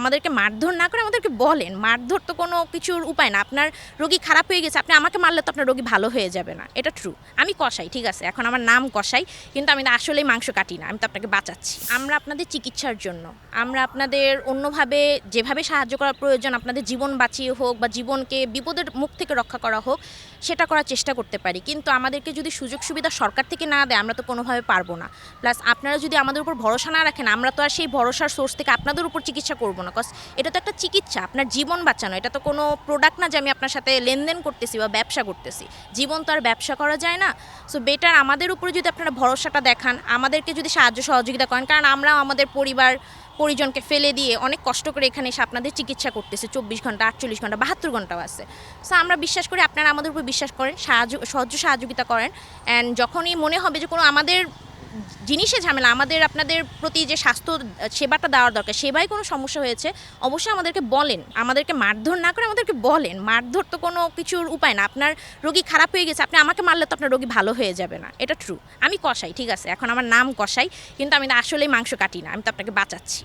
আমাদেরকে মারধর না করে আমাদেরকে বলেন। মারধর তো কোনো কিছুর উপায় না। আপনার রোগী খারাপ হয়ে গেছে, আপনি আমাকে মারলে তো আপনার রোগী ভালো হয়ে যাবে না। এটা ট্রু আমি কষাই, ঠিক আছে? এখন আমার নাম কষাই, কিন্তু আমি আসলেই মাংস কাটি না। আমি তো আপনাকে বাঁচাচ্ছি। আমরা আপনাদের চিকিৎসার জন্য, আমরা আপনাদের অন্যভাবে যেভাবে সাহায্য করা প্রয়োজন, আপনাদের জীবন বাঁচিয়ে হোক বা জীবনকে বিপদের মুখ থেকে রক্ষা করা হোক, সেটা করার চেষ্টা করতে পারি। কিন্তু আমাদেরকে যদি সুযোগ সুবিধা সরকার থেকে না দেয়, আমরা তো কোনোভাবে পারব না। প্লাস আপনারা যদি আমাদের উপর ভরসা না রাখেন, আমরা তো আর সেই ভরসার সোর্স থেকে আপনাদের উপর চিকিৎসা করব না। কজ এটা তো একটা চিকিৎসা, আপনার জীবন বাঁচানো। এটা তো কোনো প্রোডাক্ট না যে আমি আপনার সাথে লেনদেন করতেছি বা ব্যবসা করতেছি। জীবন তো আর ব্যবসা করা যায় না। সো বেটার আমাদের উপরে যদি আপনারা ভরসাটা দেখান, আমাদেরকে যদি সাহায্য সহযোগিতা করেন, কারণ আমরা আমাদের পরিবার, পরিজনকে ফেলে দিয়ে অনেক কষ্ট করে এখানে এসে আপনাদের চিকিৎসা করতেছে। চব্বিশ ঘণ্টা, আটচল্লিশ ঘণ্টা, বাহাত্তর ঘন্টাও আছে। সো আমরা বিশ্বাস করি, আপনারা আমাদের উপর বিশ্বাস করেন, সাহায্য, সহজ সহযোগিতা করেন। অ্যান্ড যখনই মনে হবে যে কোনো আমাদের জিনিসে ঝামেলা, আমাদের আপনাদের প্রতি যে স্বাস্থ্য সেবাটা দেওয়ার দরকার, সেবায় কোনো সমস্যা হয়েছে? অবশ্যই আমাদেরকে বলেন, আমাদেরকে মারধর না করে আমাদেরকে বলেন, মারধর তো কোনো কিছুর উপায় না, আপনার রোগী খারাপ হয়ে গেছে, আপনি আমাকে মারলে তো আপনার রোগী ভালো হয়ে যাবে না, এটা ট্রু আমি কষাই, ঠিক আছে, এখন আমার নাম কষাই, কিন্তু আমি আসলেই মাংস কাটি না, আমি তো আপনাকে বাঁচাচ্ছি।